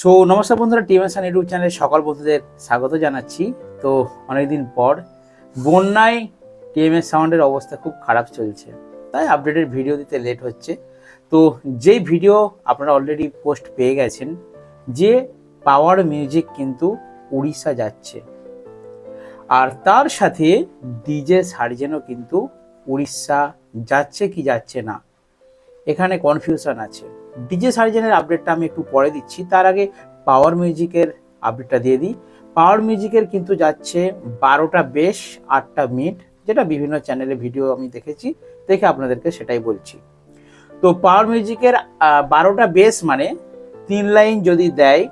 So নমস্কার বন্ধুরা টিএমএসআন YouTube চ্যানেলে সকল বন্ধুদের স্বাগত জানাচ্ছি। তো, অনেকদিন পর বন্যায় টিএমএস সাউন্ডের অবস্থা খুব খারাপ চলছে। তাই আপডেটের ভিডিও দিতে লেট হচ্ছে। তো, যেই ভিডিও আপনারা অলরেডি পোস্ট পেয়ে গেছেন, যে পাওয়ার মিউজিক কিন্তু উড়িষ্যা যাচ্ছে। আর তার সাথে ডিজে সার্জেনও কিন্তু উড়িষ্যা যাচ্ছে কি যাচ্ছে না, এখানে কনফিউশন আছে। ডিজে সার্জেনের আপডেটটা আমি একটু পরে দিচ্ছি। তার আগে পাওয়ার মিউজিকের আপডেটটা দিয়ে দিই। পাওয়ার মিউজিকের কিন্তু যাচ্ছে বারোটা বেশ, আটটা মিড যেটা বিভিন্ন চ্যানেলে ভিডিও আমি দেখেছি। দেখে আপনাদেরকে সেটাই বলছি। তো পাওয়ার মিউজিকের বারোটা বেস মানে তিন লাইন যদি দেয়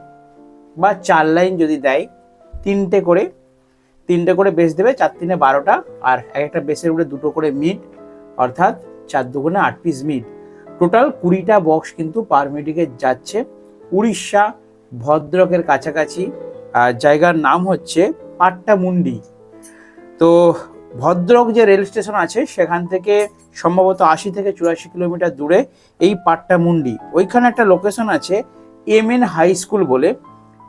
বা চার লাইন যদি দেয়, তিনটে করে তিনটে করে বেস দেবে, চার তিনে বারোটা, আর এক একটা বেসের উপরে দুটো করে মিট অর্থাৎ চার দুগুণে আট পিস মিড টোটাল কুড়িটা বক্স কিন্তু পার মিনিটে যাচ্ছে। উড়িষ্যা, ভদ্রকের কাছাকাছি জায়গার নাম হচ্ছে পাট্টামুন্ডি। তো ভদ্রক যে রেল স্টেশন আছে, সেখান থেকে সম্ভবত আশি থেকে চুরাশি কিলোমিটার দূরে এই পাট্টামুন্ডি। ওইখানে একটা লোকেশন আছে এম এন হাই স্কুল বলে।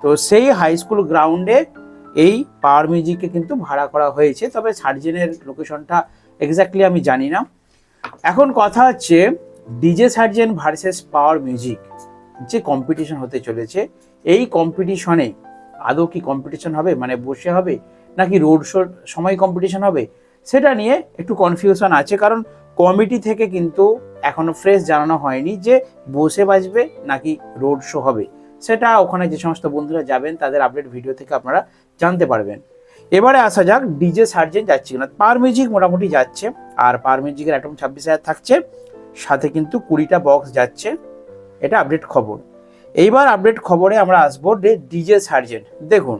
তো সেই হাই স্কুল গ্রাউন্ডে এই পাওয়ার মিউজিককে কিন্তু ভাড়া করা হয়েছে, তবে সার্জেনের লোকেশনটা এক্স্যাক্টলি আমি জানি না। এখন কথা হচ্ছে DJ Sarzen versus power music যে কম্পিটিশন হতে চলেছে, এই কম্পিটিশনে আদৌ কি কম্পিটিশন হবে? মানে বসে হবে? নাকি রোড শোর সময় কম্পিটিশন হবে? সেটা নিয়ে একটু কনফিউশন আছে, কারণ কমিটি থেকে কিন্তু এখনও ফ্রেশ জানানো হয়নি যে বসে বাজবে নাকি রোড শো হবে। সেটা ওখানে যে সমস্ত বন্ধুরা যাবেন, তাদের আপডেট ভিডিও থেকে আপনারা জানতে পারবেন। এবারে আসা যাক ডিজে সার্জেন যাচ্ছে কিনা। পার মিউজিক মোটামুটি যাচ্ছে, আর পার মিউজিকের অ্যাটম ছাব্বিশ হাজার থাকছে। সাথে কিন্তু কুড়িটা বক্স যাচ্ছে। এটা আপডেট খবর। এইবার আপডেট খবরে আমরা আসব যে ডিজে সার্জেন দেখুন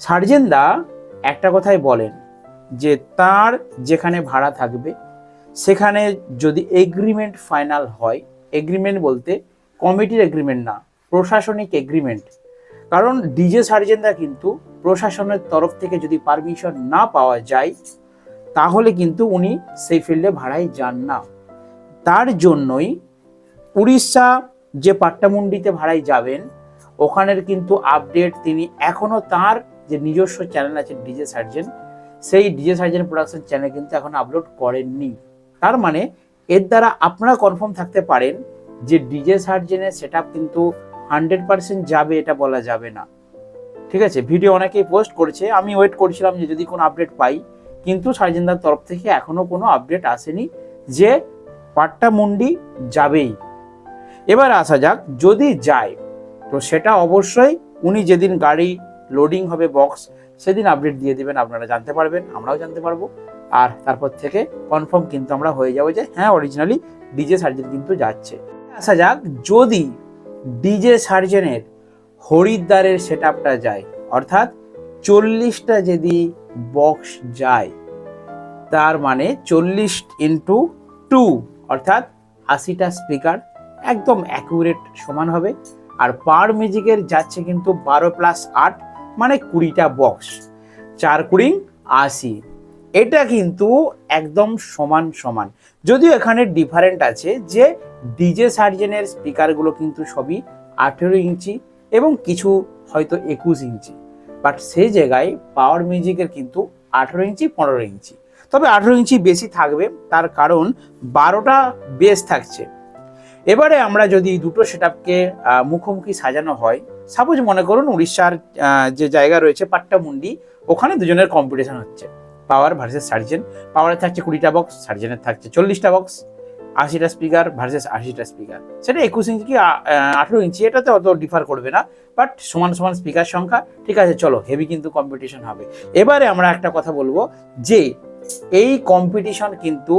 সার্জেন দা একটা কথাই বলেন যে তার যেখানে ভাড়া থাকবে, সেখানে যদি এগ্রিমেন্ট ফাইনাল হয় এগ্রিমেন্ট বলতে কমিটির এগ্রিমেন্ট না, প্রশাসনিক এগ্রিমেন্ট কারণ ডিজে সার্জেনদা কিন্তু প্রশাসনের তরফ থেকে যদি পারমিশন না পাওয়া যায়, তাহলে কিন্তু উনি সেই ফিল্ডে ভাড়ায় যান না। তার জন্যই উড়িষ্যা যে পাট্টামুন্ডিতে ভাড়ায় যাবেন, ওখানের কিন্তু আপডেট তিনি এখনও তার যে নিজস্ব চ্যানেল আছে ডিজে সার্জেন সেই ডিজে সার্জেন প্রোডাকশন চ্যানেল কিন্তু এখন আপলোড করেননি। তার মানে এর দ্বারা আপনারা কনফার্ম থাকতে পারেন যে ডিজে সার্জেনের সেট কিন্তু হান্ড্রেড পার্সেন্ট যাবে, এটা বলা যাবে না। ঠিক আছে? ভিডিও অনেকেই পোস্ট করেছে, আমি ওয়েট করছিলাম যে যদি কোনো আপডেট পাই, কিন্তু সার্জেনদার তরফ থেকে এখনও কোনো আপডেট আসেনি, যে পাট্টামুন্ডি যাবেই। এবার আসা যাক, যদি যায়, তো সেটা অবশ্যই উনি যেদিন গাড়ি লোডিং হবে বক্স সেদিন আপডেট দিয়ে দেবেন, আপনারা জানতে পারবেন, আমরাও জানতে পারব। আর তারপর থেকে কনফার্ম কিন্তু আমরা হয়ে যাব যে হ্যাঁ অরিজিনালি ডিজে সার্জেন কিন্তু যাচ্ছে। আসা যাক, যদি ডিজে সার্জেনের হরিদ্বারের সেট আপটা যায়, অর্থাৎ চল্লিশটা যদি বক্স যায়, তার মানে চল্লিশ ইন্টু টু অর্থাৎ আশিটা স্পিকার একদম অ্যাকুরেট সমান হবে। আর পার মিউজিকের যাচ্ছে কিন্তু বারো প্লাস আট মানে কুড়িটা বক্স চার কুড়ি আশি। এটা কিন্তু একদম সমান সমান। যদিও এখানে ডিফারেন্ট আছে যে ডিজে সার্জেনের স্পিকারগুলো কিন্তু সবই আঠেরো ইঞ্চি এবং কিছু হয়তো একুশ ইঞ্চি। বাট সেই জায়গায় পাওয়ার মিউজিকের কিন্তু আঠেরো ইঞ্চি, পনেরো ইঞ্চি। তবে আঠেরো ইঞ্চি বেশি থাকবে, তার কারণ বারোটা বেস থাকছে। এবারে আমরা যদি দুটো সেট আপকে মুখোমুখি সাজানো হয় সাপোজ মনে করুন উড়িষ্যার যে জায়গা রয়েছে পাট্টামুন্ডি, ওখানে দুজনের কম্পিটিশন হচ্ছে। পাওয়ার ভার্সেস সার্জেন পাওয়ারে থাকছে কুড়িটা বক্স সার্জেনের থাকছে চল্লিশটা বক্স আশিটা স্পিকার ভার্সেস আশিটা স্পিকার সেটা একুশ ইঞ্চি কি আঠেরো ইঞ্চি, এটাতে অত ডিফার করবে না বাট সমান সমান স্পিকার সংখ্যা, ঠিক আছে, চলো হেভি কিন্তু কম্পিটিশন হবে। এবারে আমরা একটা কথা বলব যে এই কম্পিটিশন কিন্তু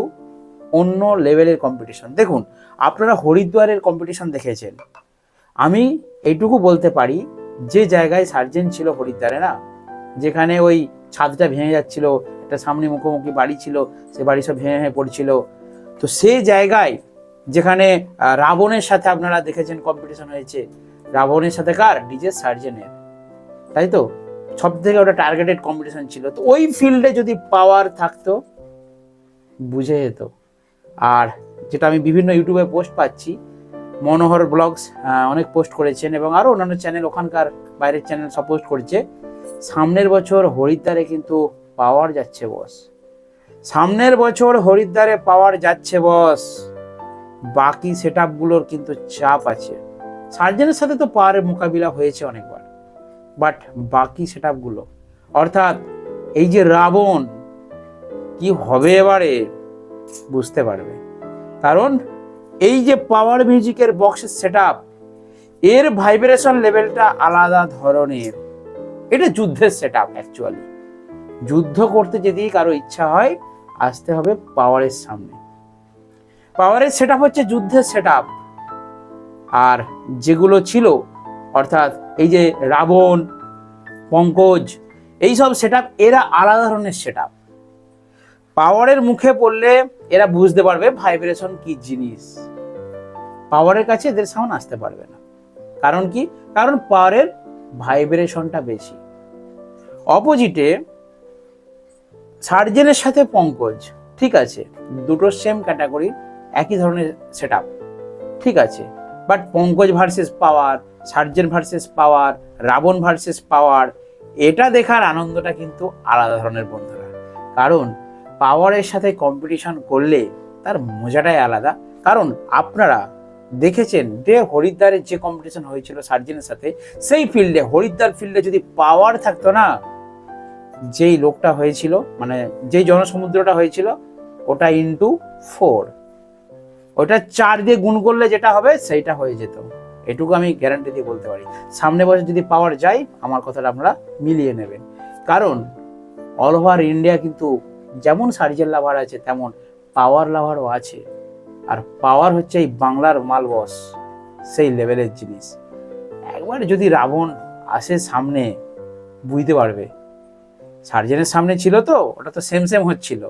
অন্য লেভেলের কম্পিটিশন দেখুন, আপনারা হরিদ্বারের কম্পিটিশন দেখেছেন। আমি এইটুকু বলতে পারি, যে জায়গায় সার্জেন ছিল হরিদ্বারে না, যেখানে ওই ছাদটা ভেঙে যাচ্ছিল, একটা সামনে মুখোমুখি বাড়ি ছিল, সে বাড়ি সব ভেঙে ভেঙে পড়ছিল। তো সেই জায়গায় যেখানে রাবণের সাথে আপনারা দেখেছেন কম্পিটিশন হয়েছে, রাবণের সাথে কার ডিজে সার্জেনের তাই তো? সব থেকে ওটা টার্গেটেড কম্পিটিশন ছিল। তো ওই ফিল্ডে যদি পাওয়ার থাকতো, বুঝে যেত। আর যেটা আমি বিভিন্ন ইউটিউবে পোস্ট পাচ্ছি, মনোহর ব্লগস অনেক পোস্ট করেছেন এবং আরও অন্যান্য চ্যানেল ওখানকার বাইরের চ্যানেল সব পোস্ট করেছে। সামনের বছর হরিদ্বারে কিন্তু পাওয়ার যাচ্ছে বস সামনের বছর হরিদ্বারে পাওয়ার যাচ্ছে বস বাকি সেট কিন্তু চাপ আছে। সার্জেনের সাথে তো পাওয়ারের মোকাবিলা হয়েছে অনেকবার বাট বাকি সেট আপগুলো অর্থাৎ এই যে রাবণ, কি হবে এবারে বুঝতে পারবে। কারণ এই যে পাওয়ার মিউজিকের বক্সের সেট এর ভাইব্রেশন লেভেলটা আলাদা ধরনের। এটা যুদ্ধের সেট আপ অ্যাকচুয়ালি যুদ্ধ করতে যদি কারও ইচ্ছা হয়, আসতে হবে পাওয়ারের সামনে। পাওয়ারের সেট হচ্ছে যুদ্ধের সেট আর যেগুলো ছিল, অর্থাৎ এই যে রাবণ, পঙ্কজ, এইসব সেট এরা আলাদা ধরনের সেট পাওয়ারের মুখে পড়লে এরা বুঝতে পারবে ভাইব্রেশন কি জিনিস। পাওয়ারের কাছে এদের সাউন্ড আসতে পারবে না। কারণ কি? কারণ পাওয়ারের ভাইব্রেশনটা বেশি। অপোজিটে সার্জেনের সাথে পঙ্কজ, ঠিক আছে? দুটো সেম ক্যাটাগরি একই ধরনের সেট ঠিক আছে? But Pankaj versus power Sarzen versus power Ravan versus power এটা দেখার আনন্দটা কিন্তু আলাদা ধরনের বন্ধুরা। কারণ পাওয়ারের সাথে কম্পিটিশন করলে তার মজাটাই আলাদা। কারণ আপনারা দেখেছেন যে হরিদ্বারের যে কম্পিটিশন হয়েছিল সার্জেনের সাথে, সেই ফিল্ডে হরিদ্বার ফিল্ডে যদি পাওয়ার থাকতো না, যেই লোকটা হয়েছিল মানে যেই জনসমুদ্রটা হয়েছিল, ওটা ইন্টু ফোর ওটা চার দিয়ে গুণ করলে যেটা হবে সেইটা হয়ে যেত। এটুকু আমি গ্যারান্টি দিয়ে বলতে পারি। সামনে বছর যদি পাওয়ার যায়, আমার কথাটা আপনারা মিলিয়ে নেবেন। কারণ অল ওভার ইন্ডিয়া কিন্তু যেমন সার্জেল লাভার আছে, তেমন পাওয়ার লাভারও আছে। আর পাওয়ার হচ্ছে এই বাংলার মাল বস সেই লেভেলের জিনিস। একবার যদি রাবণ আসে সামনে, বুঝতে পারবে। সার্জেনের সামনে ছিল তো, ওটা তো সেম সেম হচ্ছিল।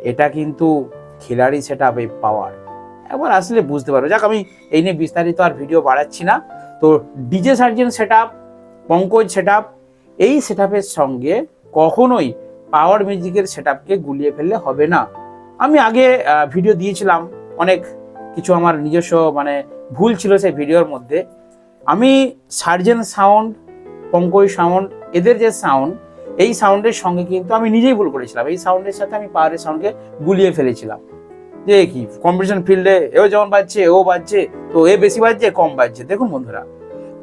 এটা কিন্তু খিলাড়ি সেটা পাওয়ার একবার আসলে বুঝতে পারবে। যাক, আমি এই নিয়ে বিস্তারিত আর ভিডিও বাড়াচ্ছি না। তো DJ Sarzen set up Pankaj set এই সেট সঙ্গে কখনোই পাওয়ার মিউজিকের সেট গুলিয়ে ফেললে হবে না। আমি আগে ভিডিও দিয়েছিলাম, অনেক কিছু আমার নিজস্ব মানে ভুল ছিল সেই ভিডিওর মধ্যে। আমি সার্জেন সাউন্ড পঙ্কজ সাউন্ড এদের যে সাউন্ড এই সাউন্ডের সঙ্গে কিন্তু আমি নিজেই ভুল করেছিলাম। এই সাউন্ডের সাথে আমি পাওয়ারের সাউন্ডকে গুলিয়ে ফেলেছিলাম। যে কি কম্পিটিশন ফিল্ডে এও যেমন বাজছে ও বাজছে, তো এ বেশি বাজছে, কম বাজছে। দেখুন বন্ধুরা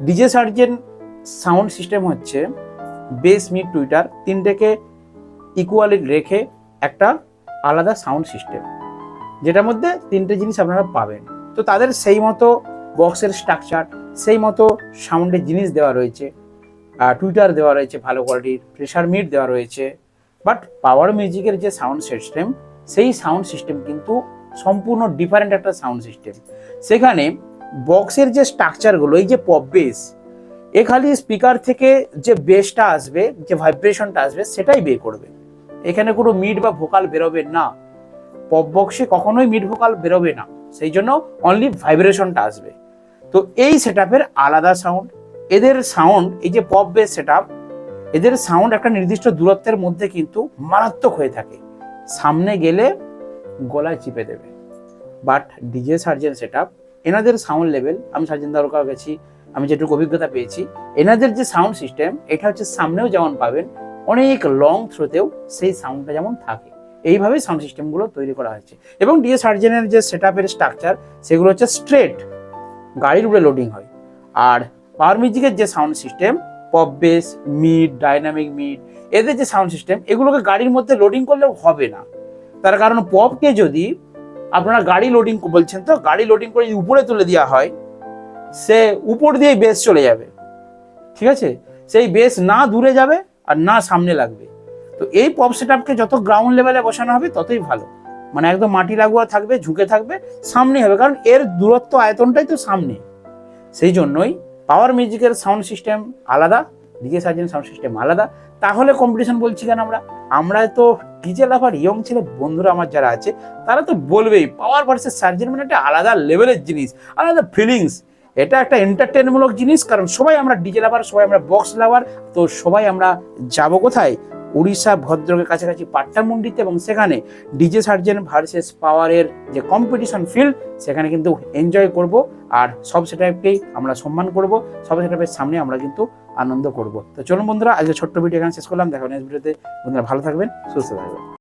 ডিজে সার্জেন সাউন্ড সিস্টেম হচ্ছে বেস মিড টুইটার তিনটেকে ইকুয়ালি রেখে একটা আলাদা সাউন্ড সিস্টেম যেটার মধ্যে তিনটে জিনিস আপনারা পাবেন। তো তাদের সেই মতো বক্সের স্ট্রাকচার সেই মতো সাউন্ডের জিনিস দেওয়া রয়েছে টুইটার দেওয়া রয়েছে ভালো কোয়ালিটির প্রেশার মিট দেওয়া রয়েছে বাট পাওয়ার মিউজিকের যে সাউন্ড সিস্টেম সেই সাউন্ড সিস্টেম কিন্তু সম্পূর্ণ ডিফারেন্ট একটা সাউন্ড সিস্টেম সেখানে বক্সের যে স্ট্রাকচারগুলো এই যে পপ বেস এ খালি স্পিকার থেকে যে বেসটা আসবে, যে ভাইব্রেশনটা আসবে, সেটাই বের করবে। এখানে কোনো মিড বা ভোকাল বেরোবে না। পপ বক্সে কখনোই মিড ভোকাল বেরোবে না। সেই জন্য অনলি ভাইব্রেশনটা আসবে। তো এই সেট আলাদা সাউন্ড এদের সাউন্ড এই যে পপ বেস সেট এদের সাউন্ড একটা নির্দিষ্ট দূরত্বের মধ্যে কিন্তু মারাত্মক হয়ে থাকে। সামনে গেলে গলায় চিপে দেবে। But DJ Sarzen set up এনাদের সাউন্ড লেভেল আমি সার্জেন দরকার গেছি, আমি যেটুকু অভিজ্ঞতা পেয়েছি, এনাদের যে সাউন্ড সিস্টেম এটা হচ্ছে সামনেও যেমন পাবেন, অনেক লং থ্রোতেও সেই সাউন্ডটা যেমন থাকে। এইভাবে সাউন্ড সিস্টেমগুলো তৈরি করা হয়েছে। এবং ডিএ সার্জেনের যে সেট আপের স্ট্রাকচার সেগুলো হচ্ছে স্ট্রেট গাড়ির উপরে লোডিং হয়। আর পাওয়ার মিউজিকের যে sound system pop bass mid dynamic mid এদের যে সাউন্ড সিস্টেম এগুলোকে গাড়ির মধ্যে লোডিং করলেও হবে না। তার কারণ পপকে যদি আপনারা গাড়ি লোডিং বলছেন, তো গাড়ি লোডিং করে যদি উপরে তুলে দেওয়া হয়, সে উপর দিয়ে বেস চলে যাবে। ঠিক আছে? সেই বেস না দূরে যাবে আর না সামনে লাগবে। তো এই পপ সেট যত গ্রাউন্ড লেভেলে বসানো হবে, ততই ভালো। মানে একদম মাটি লাগোয়া থাকবে, ঝুঁকে থাকবে সামনে হবে। কারণ এর দূরত্ব আয়তনটাই তো সামনে। সেই জন্যই পাওয়ার মিউজিকের সাউন্ড সিস্টেম আলাদা, ডিজে সার্জেন সাউন্ড সিস্টেম আলাদা। তাহলে কম্পিটিশন বলছি কেন আমরা? আমরা তো ডিজে লাভার ইয়ং ছেলে বন্ধুরা আমার যারা আছে, তারা তো বলবেই পাওয়ার ভার্সেস সার্জেন মানে একটা আলাদা লেভেলের জিনিস, আলাদা ফিলিংস এটা একটা এন্টারটেনমূলক জিনিস, কারণ সবাই আমরা ডিজে লাভার সবাই আমরা বক্স লাভার তো সবাই আমরা যাব কোথায়? উড়িষ্যা ভদ্রকের কাছাকাছি পাট্টামুন্ডিতে এবং সেখানে ডিজে সার্জেন ভার্সেস পাওয়ারের যে কম্পিটিশন ফিল্ড সেখানে কিন্তু এনজয় করব। আর সব সেটাকেই আমরা সম্মান করব, সব সেটাপের সামনে আমরা কিন্তু আনন্দ করব। তো চলুন বন্ধুরা আজকে ছোট্ট ভিডিও এখানে শেষ করলাম। দেখা নেক্সট ভিডিওতে বন্ধুরা, ভালো থাকবেন, সুস্থ থাকবেন।